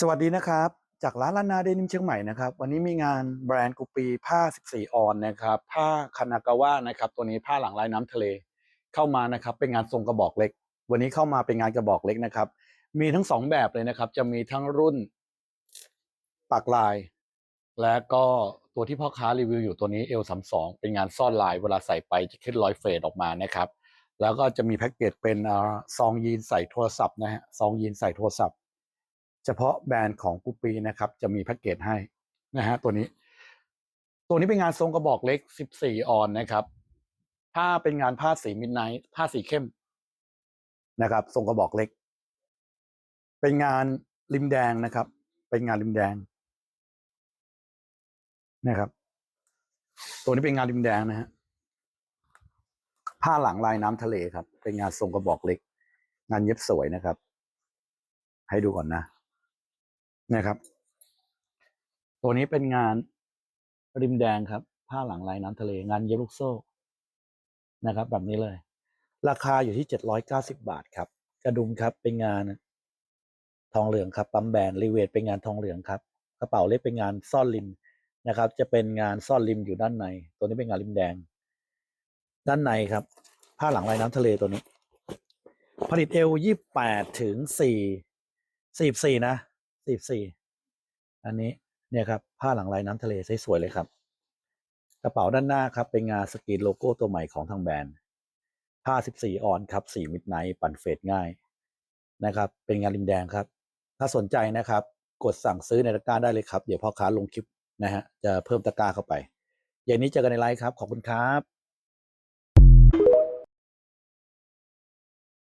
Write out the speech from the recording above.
สวัสดีนะครับ จากร้านลานนาเดนิมเชียงใหม่นะครับ วันนี้มีงานแบรนด์กูปีผ้า 14 ออนนะครับ ผ้าคานากาวะนะครับ ตัวนี้ผ้าหลังลายน้ำทะเล เข้ามานะครับ เป็นงานทรงกระบอกเล็ก วันนี้เข้ามาเป็นงานกระบอกเล็กนะครับ มีทั้งสองแบบเลยนะครับ จะมีทั้งรุ่นปักลาย และก็ตัวที่พ่อค้ารีวิวอยู่ตัวนี้ L32 เป็นงานซ่อนลายเวลาใส่ไปจะขึ้นรอยเฟดออกมานะครับ แล้วก็จะมีแพ็กเกจเป็นอ่าซองยีนใส่โทรศัพท์นะฮะซองยีนใส่โทรศัพท์ เฉพาะแบรนด์ของกูปีนะครับ จะมีแพ็กเกจให้นะฮะตัวนี้ ตัวนี้เป็นงานทรงกระบอกเล็ก 14 ออนนะครับผ้าเป็นงานผ้าสีมิดไนท์ผ้าสีเข้มนะครับ ทรงกระบอกเล็ก เป็นงานริมแดงนะครับ เป็นงานริมแดงนะครับ ตัวนี้เป็นงานริมแดงนะฮะผ้าหลังลายน้ำทะเลครับ เป็นงานทรงกระบอกเล็ก งานเย็บสวยนะครับ ให้ดูก่อนนะ นะครับ ตัวนี้เป็นงานริมแดงครับ ผ้าหลังลายน้ำทะเลงานเย็บลูกโซ่นะครับ แบบนี้เลย ราคาอยู่ที่เจ็ดร้อยเก้าสิบาทครับ กระดุมครับเป็นงานทองเหลืองครับปั๊มแบนรีเวทเป็นงานทองเหลืองครับ กระเป๋าเล็กเป็นงานซ่อนริมนะครับ จะเป็นงานซ่อนริมอยู่ด้านใน ตัวนี้เป็นงานริมแดง ด้านในครับ ผ้าหลังลายน้ำทะเลตัวนี้ ผลิตเอลยี่แปดถึงสี่สี่สี่นะ สี่สี่อันนี้เนี่ยครับผ้าหลังลายน้ำทะเลสวยๆเลยครับ กระเป๋าด้านหน้าครับเป็นงานสกรีนโลโก้ตัวใหม่ของทางแบรนด์ผ้าสิบสี่ออนครับสีมิดไนท์ปั่นเฟดง่ายนะครับ เป็นงานริมแดงครับ ถ้าสนใจนะครับ กดสั่งซื้อในตะกร้าได้เลยครับ เดี๋ยวพ่อค้าลงคลิปนะฮะจะเพิ่มตะกร้าเข้าไป อย่างนี้เจอกันในไลฟ์ครับ ขอบคุณครับ